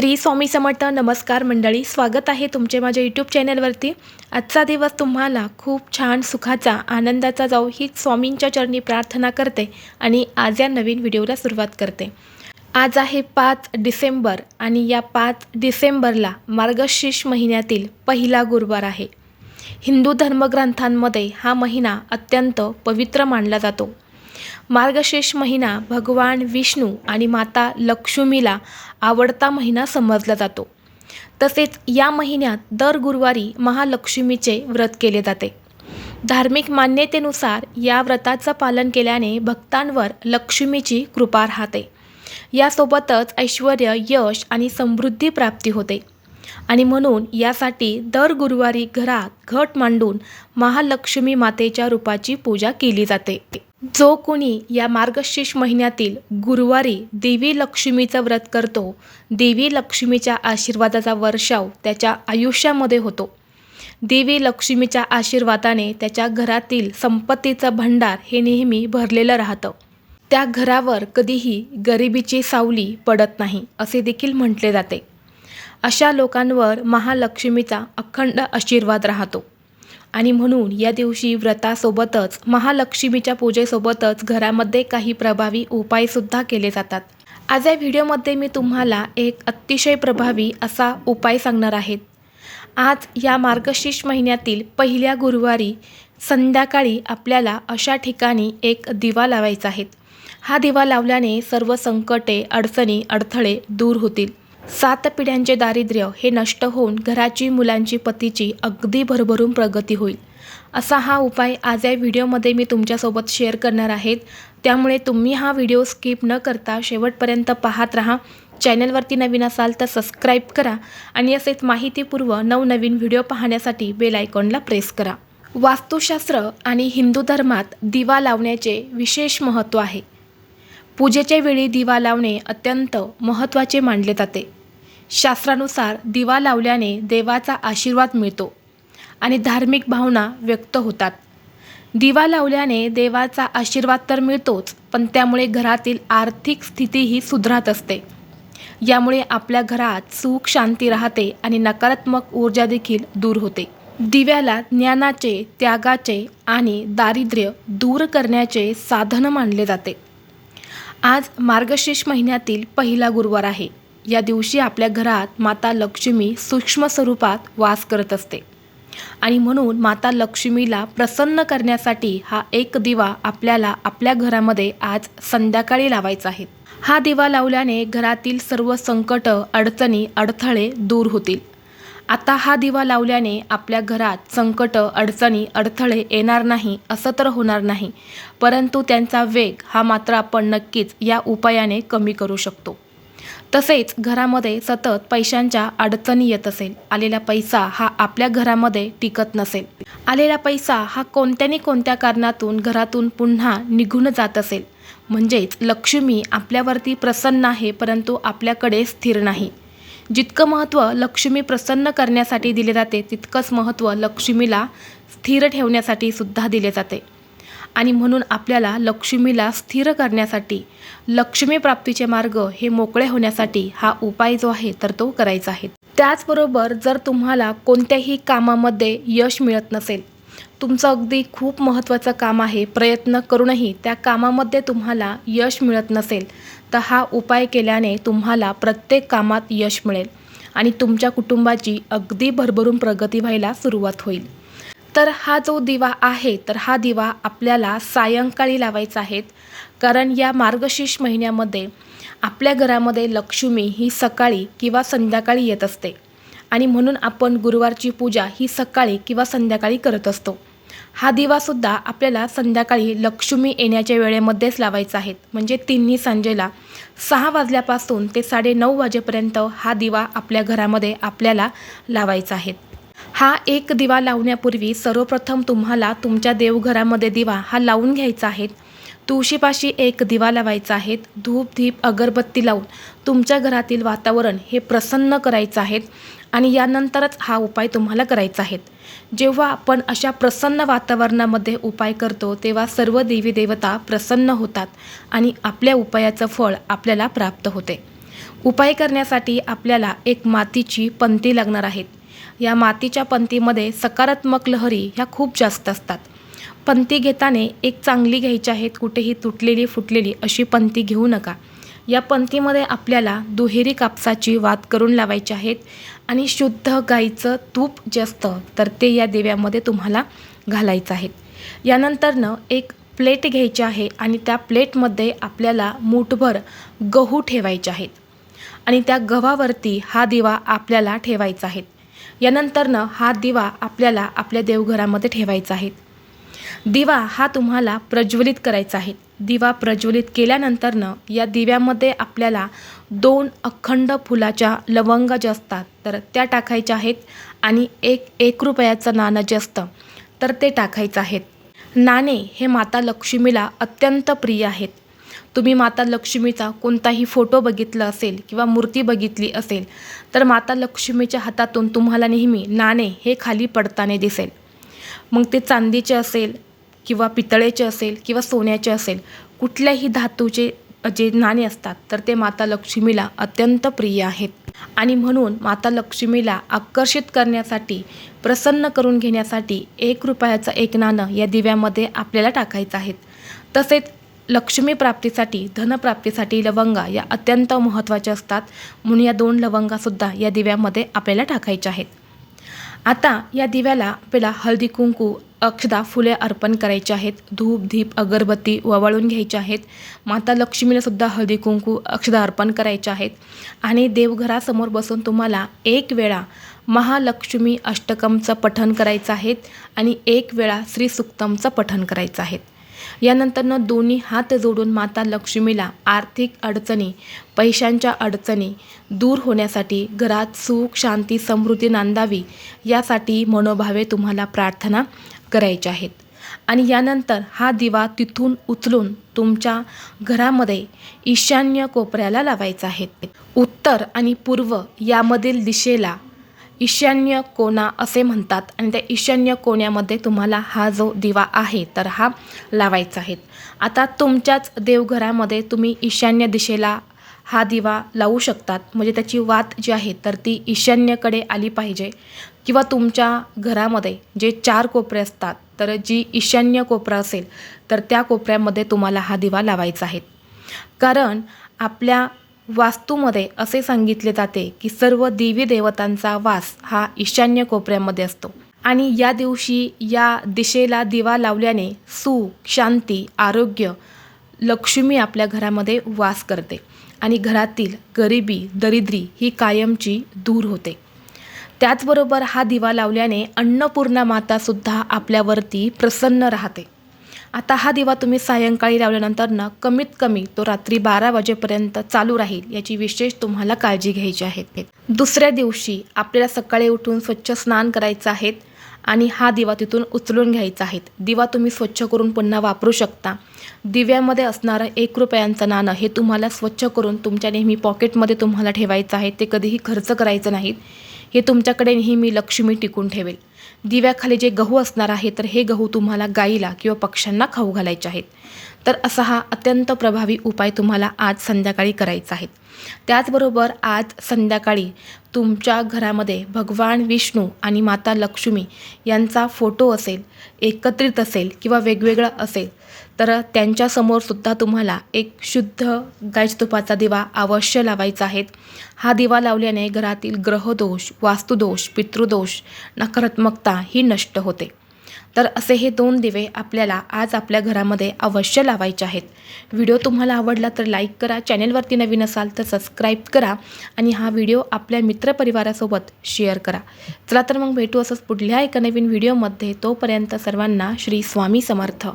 श्री स्वामी समर्थ नमस्कार मंडळी स्वागत आहे तुमचे माझ्या यूट्यूब चॅनलवरती आजचा दिवस तुम्हाला खूप छान सुखाचा आनंदाचा जाऊ ही स्वामींच्या चरणी प्रार्थना करते आणि आज या नवीन व्हिडिओला सुरुवात करते. आज आहे पाच डिसेंबर आणि या पाच डिसेंबरला मार्गशीर्ष महिन्यातील पहिला गुरुवार आहे. हिंदू धर्मग्रंथांमध्ये हा महिना अत्यंत पवित्र मानला जातो. मार्गशीर्ष महिना भगवान विष्णू आणि माता लक्ष्मीला आवडता महिना समजला जातो. तसेच या महिन्यात दर गुरुवारी महालक्ष्मीचे व्रत केले जाते. धार्मिक मान्यतेनुसार या व्रताचं पालन केल्याने भक्तांवर लक्ष्मीची कृपा राहते. यासोबतच ऐश्वर यश आणि समृद्धी प्राप्ती होते. आणि म्हणून यासाठी दर गुरुवारी घरात घट मांडून महालक्ष्मी मातेच्या रूपाची पूजा केली जाते. जो कोणी या मार्गशीर्ष महिन्यातील गुरुवारी देवी लक्ष्मीचं व्रत करतो देवी लक्ष्मीच्या आशीर्वादाचा वर्षाव त्याच्या आयुष्यामध्ये होतो. देवी लक्ष्मीच्या आशीर्वादाने त्याच्या घरातील संपत्तीचं भंडार हे नेहमी भरलेलं राहतं. त्या घरावर कधीही गरिबीची सावली पडत नाही असे देखील म्हटले जाते. अशा लोकांवर महालक्ष्मीचा अखंड आशीर्वाद राहतो. आणि म्हणून या दिवशी व्रतासोबतच महालक्ष्मीच्या पूजेसोबतच घरामध्ये काही प्रभावी उपायसुद्धा केले जातात. आज या व्हिडिओमध्ये मी तुम्हाला एक अतिशय प्रभावी असा उपाय सांगणार आहेत आज या मार्गशीर्ष महिन्यातील पहिल्या गुरुवारी संध्याकाळी आपल्याला अशा ठिकाणी एक दिवा लावायचा आहे. हा दिवा लावल्याने सर्व संकटे अडचणी अडथळे दूर होतील. सात पिढ्यांचे दारिद्र्य हे नष्ट होऊन घराची मुलांची पतीची अगदी भरभरून प्रगती होईल. असा हा उपाय आज या व्हिडिओमध्ये मी तुमच्यासोबत शेअर करणार आहेत त्यामुळे तुम्ही हा व्हिडिओ स्किप न करता शेवटपर्यंत पाहत राहा. चॅनलवरती नवीन असाल तर सबस्क्राईब करा आणि असेच माहितीपूर्व नवनवीन व्हिडिओ पाहण्यासाठी बेल आयकॉनला प्रेस करा. वास्तुशास्त्र आणि हिंदू धर्मात दिवा लावण्याचे विशेष महत्त्व आहे. पूजेच्या वेळी दिवा लावणे अत्यंत महत्त्वाचे मानले जाते. शास्त्रानुसार दिवा लावल्याने देवाचा आशीर्वाद मिळतो आणि धार्मिक भावना व्यक्त होतात. दिवा लावल्याने देवाचा आशीर्वाद तर मिळतोच पण त्यामुळे घरातील आर्थिक स्थितीही सुधारत असते. यामुळे आपल्या घरात सुख शांती राहते आणि नकारात्मक ऊर्जा देखील दूर होते. दिव्याला ज्ञानाचे त्यागाचे आणि दारिद्र्य दूर करण्याचे साधन मानले जाते. आज मार्गशीर्ष महिन्यातील पहिला गुरुवार आहे. या दिवशी आपल्या घरात माता लक्ष्मी सूक्ष्म स्वरूपात वास करत असते. आणि म्हणून माता लक्ष्मीला प्रसन्न करण्यासाठी हा एक दिवा आपल्याला आपल्या घरामध्ये आज संध्याकाळी लावायचा आहे. हा दिवा लावल्याने घरातील सर्व संकट अडचणी अडथळे दूर होतील. आता हा दिवा लावल्याने आपल्या घरात संकट अडचणी अडथळे येणार नाही असं तर होणार नाही. परंतु त्यांचा वेग हा मात्र आपण नक्कीच या उपायाने कमी करू शकतो. तसेच घरामध्ये सतत पैशांच्या अडचणी येत असेल. आलेला पैसा हा आपल्या घरामध्ये टिकत नसेल. आलेला पैसा हा कोणत्याने कोणत्या कारणातून घरातून पुन्हा निघून जात असेल? म्हणजेच लक्ष्मी आपल्यावरती प्रसन्न आहे परंतु आपल्याकडे स्थिर नाही. जितकं महत्त्व लक्ष्मी प्रसन्न करण्यासाठी दिले जाते तितकंच महत्त्व लक्ष्मीला स्थिर ठेवण्यासाठी सुद्धा दिले जाते. आणि म्हणून आपल्याला लक्ष्मीला स्थिर करण्यासाठी लक्ष्मी प्राप्तीचे मार्ग हे मोकळे होण्यासाठी हा उपाय जो आहे तर तो करायचा आहे. त्याचबरोबर जर तुम्हाला कोणत्याही कामामध्ये यश मिळत नसेल तुमचं अगदी खूप महत्त्वाचं काम आहे. प्रयत्न करूनही त्या कामामध्ये तुम्हाला यश मिळत नसेल तर हा उपाय केल्याने तुम्हाला प्रत्येक कामात यश मिळेल आणि तुमच्या कुटुंबाची अगदी भरभरून प्रगती व्हायला सुरुवात होईल. तर हा जो दिवा आहे तर हा दिवा आपल्याला सायंकाळी लावायचा आहे. कारण या मार्गशीर्ष महिन्यामध्ये आपल्या घरामध्ये लक्ष्मी ही सकाळी किंवा संध्याकाळी येत असते. आणि म्हणून आपण गुरुवारची पूजा ही सकाळी किंवा संध्याकाळी करत असतो. हा दिवासुद्धा आपल्याला संध्याकाळी लक्ष्मी येण्याच्या वेळेमध्येच लावायचा आहे. म्हणजे तिन्ही संजेला सहा वाजल्यापासून ते साडेनऊ वाजेपर्यंत हा दिवा आपल्या घरामध्ये आपल्याला लावायचा आहे. हा एक दिवा लावण्यापूर्वी सर्वप्रथम तुम्हाला तुमच्या देवघरामध्ये दिवा हा लावून घ्यायचा आहे. तुळशीपाशी एक दिवा लावायचा आहे. धूप धीप अगरबत्ती लावून तुमच्या घरातील वातावरण हे प्रसन्न करायचं आहे आणि यानंतरच हा उपाय तुम्हाला करायचा आहे. जेव्हा आपण अशा प्रसन्न वातावरणामध्ये उपाय करतो तेव्हा सर्व देवी देवता प्रसन्न होतात आणि आपल्या उपायाचं फळ आपल्याला प्राप्त होते. उपाय करण्यासाठी आपल्याला एक मातीची पंती लागणार आहेत. या मातीच्या पंतीमध्ये सकारात्मक लहरी ह्या खूप जास्त असतात. पंती घेताना एक चांगली घ्यायची आहेत कुठेही तुटलेली फुटलेली अशी पंती घेऊ नका. या पंतीमध्ये आपल्याला दुहेरी कापसाची वात करून लावायची आहेत आणि शुद्ध गाईचं तूप जे असतं तर ते या दिव्यामध्ये तुम्हाला घालायचं आहे. यानंतरनं एक प्लेट घ्यायची आहे आणि त्या प्लेटमध्ये आपल्याला मूठभर गहू ठेवायचे आहेत. आणि त्या गव्हावरती हा दिवा आपल्याला ठेवायचा आहे. यानंतरनं हा दिवा आपल्याला आपल्या देवघरामध्ये ठेवायचा आहे. दिवा हा तुम्हाला प्रज्वलित करायचा आहे. दिवा प्रज्वलित केल्यानंतरनं या दिव्यामध्ये आपल्याला दोन अखंड फुलाच्या लवंगा ज्या असतात. तर त्या टाकायच्या आहेत आणि एक एक रुपयाचं नाणं जे असतं तर ते टाकायचं आहेत. नाणे हे माता लक्ष्मीला अत्यंत प्रिय आहेत. तुम्ही माता लक्ष्मीचा कोणताही फोटो बघितला असेल किंवा मूर्ती बघितली असेल तर माता लक्ष्मीच्या हातातून तुम्हाला नेहमी नाणे हे खाली पडताना दिसेल. मग ते चांदीचे असेल किंवा पितळेचे असेल किंवा सोन्याचे असेल कुठल्याही धातूचे जे नाणे असतात तर ते माता लक्ष्मीला अत्यंत प्रिय आहेत. आणि म्हणून माता लक्ष्मीला आकर्षित करण्यासाठी प्रसन्न करून घेण्यासाठी एक रुपयाचं एक नाणं या दिव्यामध्ये आपल्याला टाकायचं आहे. तसेच लक्ष्मी प्राप्तीसाठी धनप्राप्तीसाठी लवंगा या अत्यंत महत्त्वाच्या असतात. म्हणून या दोन लवंगासुद्धा या दिव्यामध्ये आपल्याला टाकायच्या आहेत. आता या दिव्याला आपल्याला हळदी कुंकू अक्षदा फुले अर्पण करायचे आहेत. धूप धीप अगरबत्ती ववाळून घ्यायचे आहेत. माता लक्ष्मीला सुद्धा हळदी कुंकू अक्षदा अर्पण करायचे आहेत. आणि देवघरासमोर बसून तुम्हाला एक वेळा महालक्ष्मी अष्टकमचं पठण करायचं आहे आणि एक वेळा श्री सुक्तमचं पठण करायचं आहे. यानंतरनं दोन्ही हात जोडून माता लक्ष्मीला आर्थिक अडचणी पैशांच्या अडचणी दूर होण्यासाठी घरात सुख शांती समृद्धी नांदावी यासाठी मनोभावे तुम्हाला प्रार्थना करायच्या आहेत. आणि यानंतर हा दिवा तिथून उचलून तुमच्या घरामध्ये ईशान्य कोपऱ्याला लावायचा आहे. उत्तर आणि पूर्व यामधील दिशेला ईशान्य कोना असे म्हणतात आणि त्या ईशान्य कोण्यामध्ये तुम्हाला हा जो दिवा आहे तर हा लावायचा आहे. आता तुमच्याच देवघरामध्ये तुम्ही ईशान्य दिशेला हा दिवा लावू शकतात. म्हणजे त्याची वात जी आहे तर ती ईशान्येकडे आली पाहिजे. किंवा तुमच्या घरामध्ये जे चार कोपरे असतात तर जी ईशान्य कोपरा असेल तर त्या कोपऱ्यामध्ये तुम्हाला हा दिवा लावायचा आहे. कारण आपल्या वास्तूमध्ये असे सांगितले जाते की सर्व देवी देवतांचा वास हा ईशान्य कोपऱ्यामध्ये असतो. आणि या दिवशी या दिशेला दिवा लावल्याने सुख शांती आरोग्य लक्ष्मी आपल्या घरामध्ये वास करते आणि घरातील गरिबी दरिद्री ही कायमची दूर होते. त्याचबरोबर हा दिवा लावल्याने अन्नपूर्णा मातासुद्धा आपल्यावरती प्रसन्न राहते. आता हा दिवा तुम्ही सायंकाळी लावल्यानंतर ना कमीत कमी तो रात्री बारा वाजेपर्यंत चालू राहील याची विशेष तुम्हाला काळजी घ्यायची आहे. दुसऱ्या दिवशी आपल्याला सकाळी उठून स्वच्छ स्नान करायचं आहे. आणि हा दिवा तिथून उचलून घ्यायचा आहे. दिवा तुम्ही स्वच्छ करून पुन्हा वापरू शकता. दिव्यामध्ये असणारं एक रुपयांचं नाणं हे तुम्हाला स्वच्छ करून तुमच्या नेहमी पॉकेटमध्ये तुम्हाला ठेवायचं आहे. ते कधीही खर्च करायचं नाहीत. हे तुमच्याकडे नेहमी लक्ष्मी टिकून ठेवेल. दिव्याखाली जे गहू असणार आहे तर हे गहू तुम्हाला गाईला किंवा पक्ष्यांना खाऊ घालायचे आहेत. तर असा हा अत्यंत प्रभावी उपाय तुम्हाला आज संध्याकाळी करायचा आहे. त्याचबरोबर आज संध्याकाळी तुमच्या घरामध्ये भगवान विष्णू आणि माता लक्ष्मी यांचा फोटो असेल एकत्रित असेल किंवा वेगवेगळं असेल तर त्यांच्यासमोरसुद्धा तुम्हाला एक शुद्ध गायजतुपाचा दिवा अवश्य लावायचा आहे. हा दिवा लावल्याने घरातील ग्रहदोष वास्तुदोष पितृदोष नकारात्मकता ही नष्ट होते. तर असे हे दोन दिवे आपल्याला आज आपल्या घरामध्ये अवश्य लावायचे आहेत. व्हिडिओ तुम्हाला आवडला तर लाईक करा चॅनेलवरती नवीन असाल तर सबस्क्राईब करा आणि हा व्हिडिओ आपल्या मित्रपरिवारासोबत शेअर करा. चला तर मग भेटू असंच पुढल्या एका नवीन व्हिडिओमध्ये. तोपर्यंत सर्वांना श्री स्वामी समर्थ.